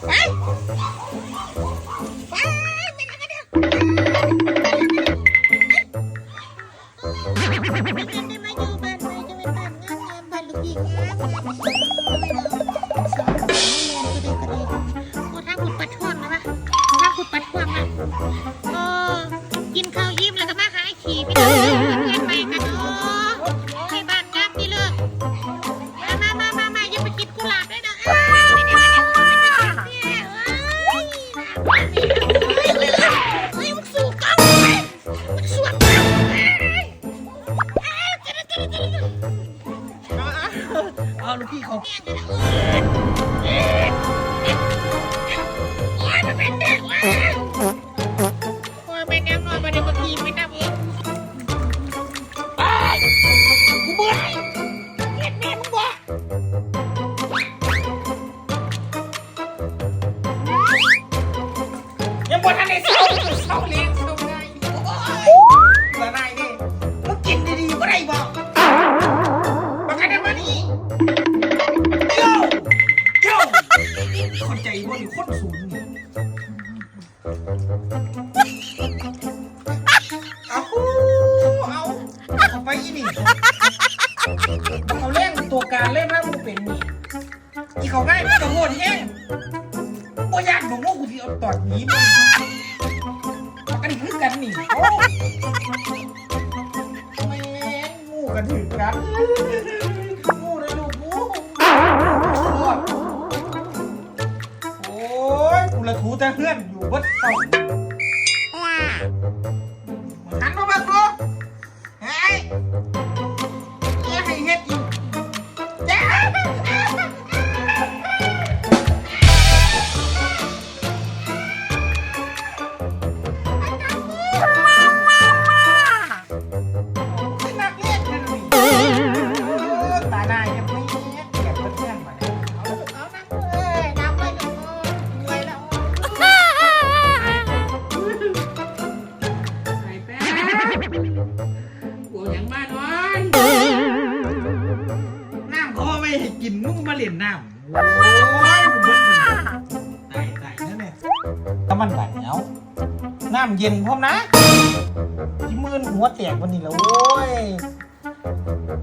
ไป วมาทีไม่น้ำเองเอ้ยกูเบื่อเล่นแม่มึงบ่ยังบ่ทันได้เศร้าเศร้าเลี้ยง คนใจบ่หรือคนสูงเอาเอาเอาไปอีนี่เอาเล่นตัวการเล่นนะมึงเป็นนี่อีเขาง่ายมึงกระโดดแห้งบ่ยากบอกว่ากูสิเอาตอดหนีมึงมันกันคือกันนี่โอ้แม่งงูกันถึงกัน แต่เพื่อนอยู่วัดเต่า เล่นน้ำโอ้ยผมเบิดมันตายตายนั่นแหละถ้ามันไหลเอาน้ำเย็นพร้อมนะที่มืนหัวแตกวันนี้แล้วโอ้ย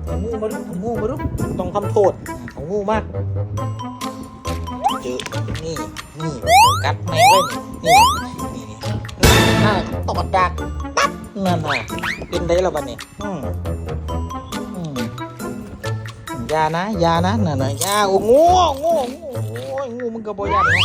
เอางูมาดูเอางูมาดูต้องทำโทษเอางูมากเจอนี่นี่กัดแมงเลยนี่นี่นี่น่าตอดดักปั๊บนั่นน่ะเป็นได้แล้วบัดนี้อืม ยานะยานะน่ะน่ะยาโอ้โงูงูงูโอ้ยงูมันก็บ่ยันเนา